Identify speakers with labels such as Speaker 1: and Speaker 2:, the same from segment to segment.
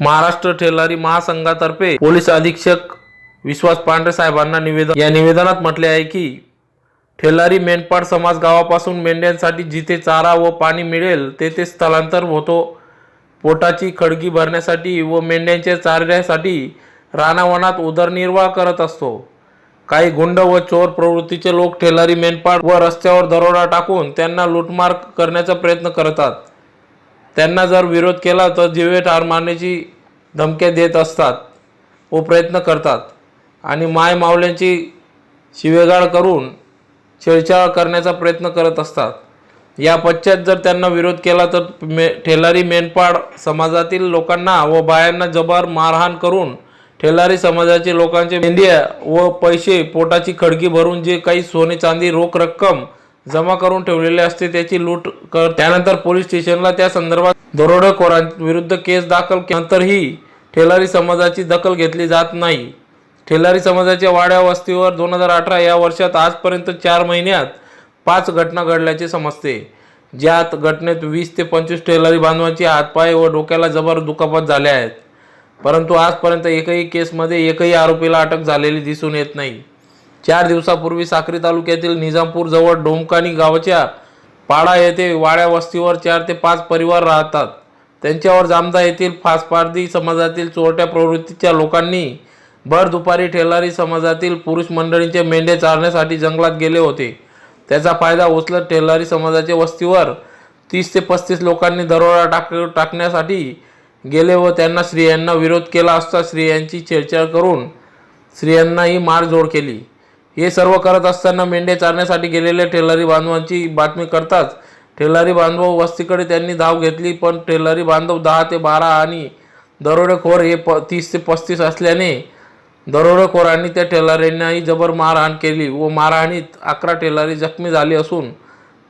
Speaker 1: महाराष्ट्र ठेलारी महासंघातर्फे पोलीस अधीक्षक विश्वास पांढरे साहेबांना निवेदन या निवेदनात म्हटले आहे की ठेलारी मेंढपाळ समाज गावापासून मेंढ्यांसाठी जिथे चारा व पाणी मिळेल तेथे स्थलांतर होतो. पोटाची खडगी भरण्यासाठी व मेंढ्यांच्या चाऱ्यासाठी रानावनात उदरनिर्वाह करत असतो. काही गुंड व चोर प्रवृत्तीचे लोक ठेलारी मेंढपाळ व रस्त्यावर दरोडा टाकून त्यांना लूटमार करण्याचा प्रयत्न करतात. त्यांना जर विरोध केला तर जीवे ठार मारण्याची धमक्या देत असतात व प्रयत्न करतात. आणि माय मावल्यांची शिवेगाळ करून छेडछाड करण्याचा प्रयत्न करत असतात. या पश्चात जर त्यांना विरोध केला तर मे ठेलारी मेंढपाळ समाजातील लोकांना व बायांना जबर मारहाण करून ठेलारी समाजाचे लोकांचे मेंढ्या व पैसे पोटाची खडकी भरून जे काही सोने चांदी रोख रक्कम जमा करून ठेवलेले असते त्याची लूट कर त्यानंतर पोलीस स्टेशनला त्या संदर्भात दरोडेखोरांविरुद्ध केस दाखल केल्यानंतरही ठेलारी समाजाची दखल घेतली जात नाही. ठेलारी समाजाच्या वाड्या वस्तीवर दोन हजार अठरा या वर्षात आजपर्यंत चार महिन्यात पाच घटना घडल्याचे समजते. ज्यात घटनेत वीस ते पंचवीस ठेलारी बांधवांची हातपाय व डोक्याला जबर दुखापत झाल्या आहेत. परंतु आजपर्यंत एकही केसमध्ये एकही आरोपीला अटक झालेली दिसून येत नाही. चार दिवसापूर्वी साक्री तालुक्यातील निजामपूर जवळ डोमकानी गावाच्या पाडा येथे वाड्या वस्तीवर चार ते पाच परिवार राहतात. त्यांच्यावर जामदा येथील फासपारदी समाजातील चोरट्या प्रवृत्तीच्या लोकांनी भर दुपारी ठेलारी समाजातील पुरुष मंडळींचे मेंढे चारण्यासाठी जंगलात गेले होते. त्याचा फायदा उचलत ठेलारी समाजाच्या वस्तीवर तीस ते पस्तीस लोकांनी दरोडा टाक टाकण्यासाठी गेले व त्यांना स्त्रियांना विरोध केला असता स्त्रियांची छेडछाड करून स्त्रियांनाही मारझोड केली. हे सर्व करत असताना मेंढे चारण्यासाठी गेलेल्या ठेलारी बांधवांची बातमी करताच ठेलारी बांधव वस्तीकडे त्यांनी धाव घेतली पण ठेलारी बांधव दहा ते बारा आणि दरोडेखोर हे प तीस ते पस्तीस असल्याने दरोडेखोरांनी त्या ठेलाऱ्यांनाही जबर मारहाण केली व मारहाणीत अकरा ठेलारी जखमी झाली असून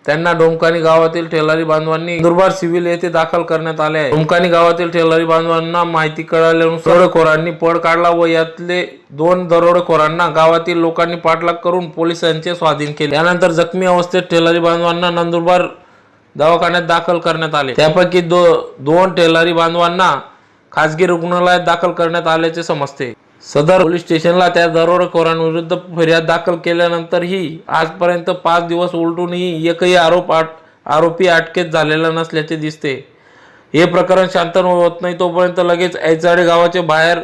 Speaker 1: त्यांना डोमकानी गावातील ठेलारी बांधवांनी नंदुरबार सिव्हिल येथे दाखल करण्यात आले आहे. डोमकानी गावातील ठेलारी बांधवांना माहिती कळाल्यानुसार दरोडेखोरांनी पळ काढला व यातले दोन दरोडेखोरांना गावातील लोकांनी पाठलाग करून पोलिसांचे स्वाधीन केले. त्यानंतर जखमी अवस्थेत ठेलारी बांधवांना नंदुरबार दवाखान्यात दाखल करण्यात आले. त्यापैकी दो दोन टेलरी बांधवांना खासगी रुग्णालयात दाखल करण्यात आल्याचे समजते. सदर पोलीस स्टेशनला त्या दरोडेखोरांविरुद्ध फिर्याद दाखल केल्यानंतरही आजपर्यंत पाच दिवस उलटूनही एकही आरोप आट आरोपी अटकेत झालेला नसल्याचे दिसते. हे प्रकरण शांत होत नाही तोपर्यंत लगेच ऐचाडे गावाच्या बाहेर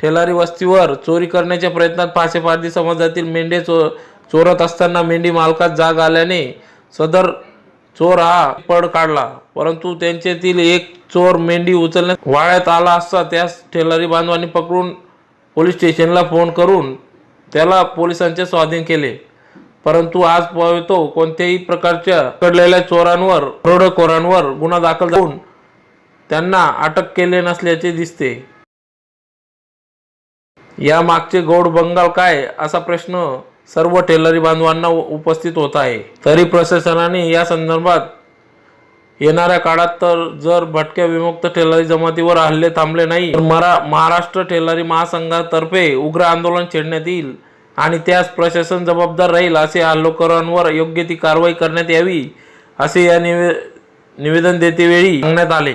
Speaker 1: ठेलारी वस्तीवर चोरी करण्याच्या प्रयत्नात फासेपारदी समाजातील मेंढे चो चोरत असताना मेंढी मालकात जाग आल्याने सदर चोर हा पड काढला. परंतु त्यांच्यातील एक चोर मेंढी उचलण्यात वाळ्यात आला असता त्यास ठेलारी बांधवांनी पकडून पोलीस स्टेशनला फोन करून त्याला पोलिसांचे स्वाधीन केले. परंतु आज तो कोणत्याही प्रकारच्या पकडलेल्या चोरांवर दरोडेखोरांवर गुन्हा दाखल होऊन त्यांना अटक केले नसल्याचे दिसते. या मागचे गौड बंगाल काय? असा प्रश्न सर्व टेलरी बांधवांना उपस्थित होत आहे. तरी प्रशासनाने या संदर्भात येणाऱ्या काळात तर जर भटक्या विमुक्त टेलरी जमातीवर हल्ले थांबले नाही तर मरा महाराष्ट्र टेलरी महासंघातर्फे उग्र आंदोलन छेडण्यात येईल आणि त्यास प्रशासन जबाबदार राहील असे हल्लेखोरांवर योग्य ती कारवाई करण्यात यावी असे या निवे निवेदन देतेवेळी सांगण्यात आले.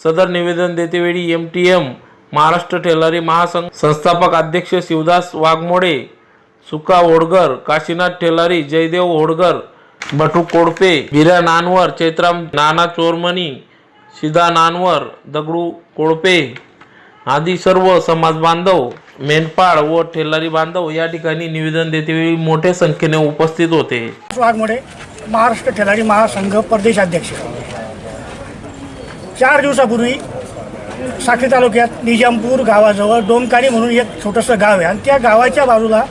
Speaker 1: सदर निवेदन देतेवेळी एम टी एम महाराष्ट्र टेलरी महासंघ संस्थापक अध्यक्ष शिवदास वाघमोडे सुका होडगर काशीनाथ ठेलारी जयदेव होडगर बटू कोडपे बिरा नानवर चैत्राम नाना चोरमणी सिदा नानवर दगडू कोळपे आदी सर्व समाज बांधव मेंढपाळ व ठेलारी बांधव या ठिकाणी निवेदन देतेवेळी मोठ्या संख्येने उपस्थित होते.
Speaker 2: वाघमोडे महाराष्ट्र ठेलारी महासंघ प्रदेशाध्यक्ष चार दिवसापूर्वी साखरी तालुक्यात निजामपूर गावाजवळ डोमकाणी म्हणून एक छोटंसं गाव आहे आणि त्या गावाच्या बाजूला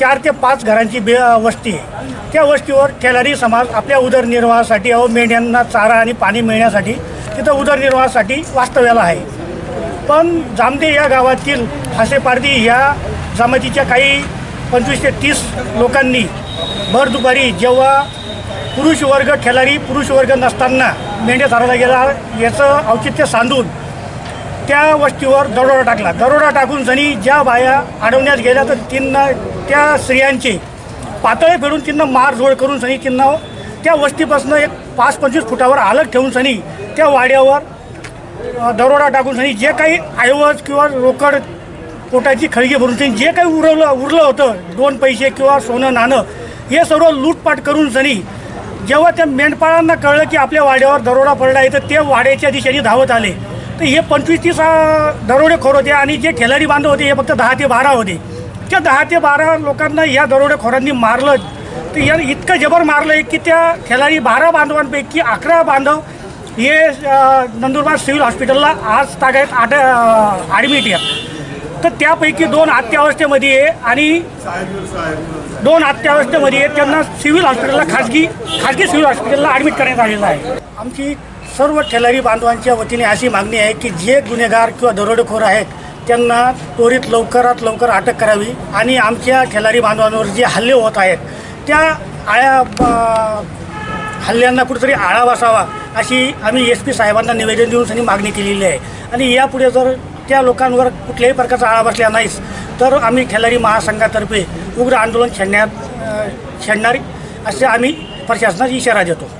Speaker 2: चार ते पाच घरांची बे वस्ती आहे. त्या वस्तीवर ठेलारी समाज आपल्या उदरनिर्वाहासाठी अहो मेंढ्यांना चारा आणि पाणी मिळण्यासाठी तिथं उदरनिर्वाहासाठी वास्तव्याला आहे. पण जामदे या गावातील हासेपारदी ह्या जमातीच्या काही पंचवीस ते तीस लोकांनी भर दुपारी जेव्हा पुरुष वर्ग ठेलारी पुरुष वर्ग नसताना मेंढ्या चारायला गेला याचं औचित्य सांधून त्या वस्तीवर दरोडा टाकला. दरोडा टाकून जणी ज्या बाया अडवण्यात गेल्या तर त्यांना त्या स्त्रियांचे पातळे फेडून त्यांना मारझोड करून सनी त्यांना त्या वस्तीपासून एक पाच पंचवीस फुटावर अलग ठेवून सनी त्या वाड्यावर दरोडा टाकून सनी जे काही ऐवज किंवा रोकड पोटाची खळगी भरून सनी जे काही उरवलं उरलं होतं दोन पैसे किंवा सोनं नाणं हे सर्व लूटपाट करून सनी जेव्हा त्या मेंढपाळांना कळलं की आपल्या वाड्यावर दरोडा पडला आहे तर ते वाड्याच्या दिशेने धावत आले. तर हे पंचवीस तीस दरोडेखोर होते आणि जे खिलाडी बांधव होते हे फक्त दहा ते बारा होते. त्या दहा ते बारा लोकांना या दरोडेखोरांनी मारलं. तर या इतकं जबर मारलं आहे की त्या खिलाडी बारा बांधवांपैकी अकरा बांधव हे नंदुरबार सिव्हिल हॉस्पिटलला आज तागायत आठ ॲडमिट आहेत तर त्यापैकी दोन अत्यावस्थेमध्ये आहे आणि दोन अत्यावस्थेमध्ये आहे त्यांना सिव्हिल हॉस्पिटलला खाजगी खाजगी सिव्हिल हॉस्पिटलला ॲडमिट करण्यात आलेलं आहे. आमची सर्व ठेलारी बांधवांच्या वतीने अशी मागणी आहे की जे गुन्हेगार किंवा दरोडेखोर आहेत त्यांना त्वरित लवकरात लवकर अटक करावी आणि आमच्या ठेलारी बांधवांवर जे हल्ले होत आहेत त्या आळ्या हल्ल्यांना कुठेतरी आळा बसावा अशी आम्ही एस पी साहेबांना निवेदन देऊन त्यांनी मागणी केलेली आहे. आणि यापुढे जर त्या लोकांवर कुठल्याही प्रकारचा आळा बसला नाहीच तर आम्ही खेलारी महासंघातर्फे उग्र आंदोलन छेडण्यात छेडणार असे आम्ही प्रशासनास इशारा देतो.